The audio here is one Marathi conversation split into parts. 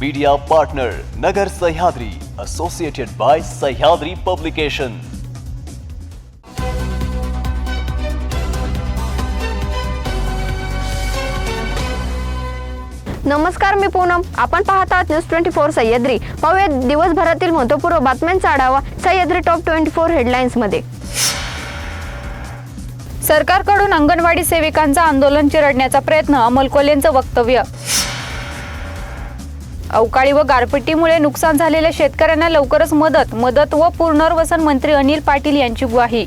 Media partner Nagar Sahyadri associated by Sahyadri publication नमस्कार मी पूनम. आपण पाहत आहात न्यूज ट्वेंटी फोर सह्याद्री. पाहूया दिवसभरातील महत्त्वपूर्ण बातम्यांचा आढावा सह्याद्री टॉप ट्वेंटी फोर हेडलाईन्समध्ये. सरकारकडून अंगणवाडी सेविकांचा आंदोलन चिरडण्याचा प्रयत्न अमोल कोल्हेंचं वक्तव्य. अवकाळी व गारपिटीमुळे नुकसान झालेल्या शेतकऱ्यांना लवकरच मदत मदत व पुनर्वसन मंत्री अनिल पाटील यांची ग्वाही.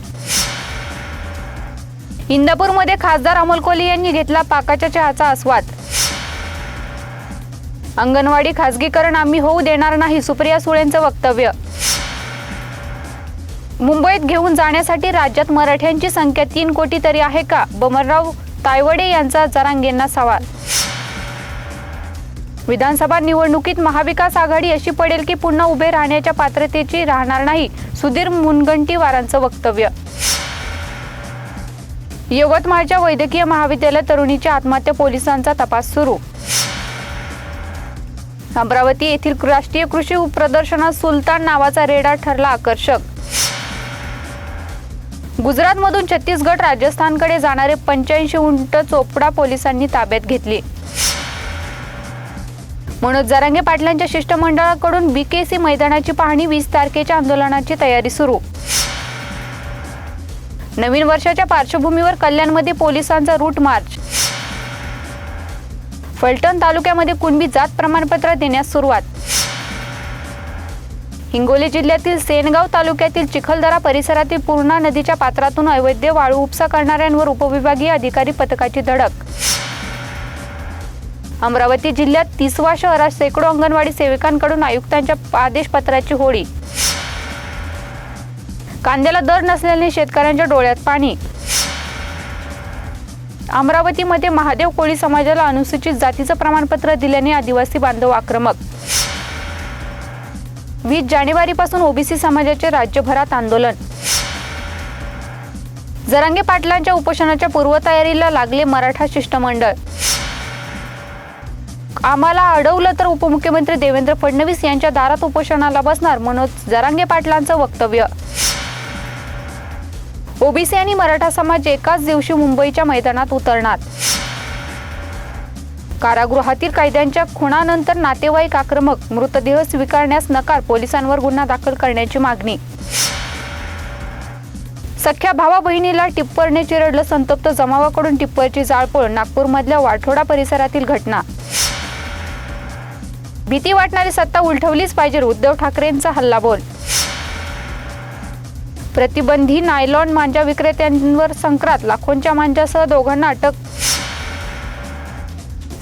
इंदापूरमध्ये खासदार अमोल कोली यांनी घेतला पाकाच्या चहाचा आस्वाद. अंगणवाडी खासगीकरण आम्ही होऊ देणार नाही सुप्रिया सुळेंचं वक्तव्य. मुंबईत घेऊन जाण्यासाठी राज्यात मराठ्यांची संख्या तीन कोटी तरी आहे का? बमरराव तायवडे यांचा जरांगेंना सवाल. विधानसभा निवडणुकीत महाविकास आघाडी अशी पडेल की पुन्हा उभे राहण्याच्या पात्रतेची राहणार नाही सुधीर मुनगंटीवारांचं वक्तव्य. यवतमाळच्या वैद्यकीय महाविद्यालय तरुणीच्या आत्महत्या पोलिसांचा तपास सुरू. अमरावती येथील राष्ट्रीय कृषी प्रदर्शनात सुलतान नावाचा रेडा ठरला आकर्षक. गुजरातमधून छत्तीसगड राजस्थानकडे जाणारे पंच्याऐंशी उंट चोपडा पोलिसांनी ताब्यात घेतली. मनोज जरांगे पाटलांच्या शिष्टमंडळाकडून बीकेसी मैदानाची पाहणी वीस तारखेच्या आंदोलनाची तयारी सुरू. नवीन वर्षाच्या पार्श्वभूमीवर कल्याणमध्ये पोलिसांचा रूट मार्च. फलटण तालुक्यामध्ये कुणबी जात प्रमाणपत्र देण्यास सुरुवात. हिंगोली जिल्ह्यातील सेनगाव तालुक्यातील चिखलदरा परिसरातील पूर्णा नदीच्या पात्रातून अवैध वाळू उपसा करणाऱ्यांवर उपविभागीय अधिकारी पथकाची धडक. अमरावती जिल्ह्यात तिसवा शहरात शेकडो अंगणवाडी सेविकांकडून आयुक्तांच्या आदेशपत्राची होळी. कांद्याला दर नसल्याने शेतकऱ्यांच्या डोळ्यात पाणी. अमरावतीमध्ये महादेव कोळी समाजाला अनुसूचित जातीचं प्रमाणपत्र दिल्याने आदिवासी बांधव आक्रमक. वीस जानेवारीपासून ओबीसी समाजाचे राज्यभरात आंदोलन. जरांगे पाटलांच्या उपोषणाच्या पूर्वतयारीला लागले मराठा शिष्टमंडळ. आम्हाला अडवलं तर उपमुख्यमंत्री देवेंद्र फडणवीस यांच्या दारात उपोषणाला बसणार मनोज जरांगे पाटलांचं वक्तव्य. ओबीसी आणि मराठा समाज एकाच दिवशी मुंबईच्या मैदानात उतरणार. कारागृहातील कैद्यांच्या खुणानंतर नातेवाईक आक्रमक मृतदेह स्वीकारण्यास नकार पोलिसांवर गुन्हा दाखल करण्याची मागणी. सख्या भावा बहिणीला टिप्परने चिरडलं संतप्त जमावाकडून टिप्परची जाळपोळ नागपूरमधल्या वाठोडा परिसरातील घटना. भीती वाटणारी सत्ता उलटवलीच पाहिजे उद्धव ठाकरेंचा हल्लाबोल प्रतिबंधी नायलॉन मांजा विक्रेत्यांवर संक्रांत लाखोंच्या मांजासह दोघांना अटक.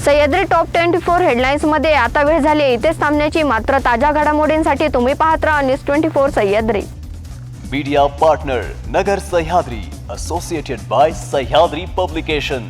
सह्याद्री टॉप ट्वेंटी फोर हेडलाईन्समध्ये आता वेळ झाली इथेच थांबण्याची मात्र ताज्या घडामोडींसाठी तुम्ही पाहत राहा news twenty four Sahyadri. Media partner Nagar Sahyadri associated by Sahyadri publication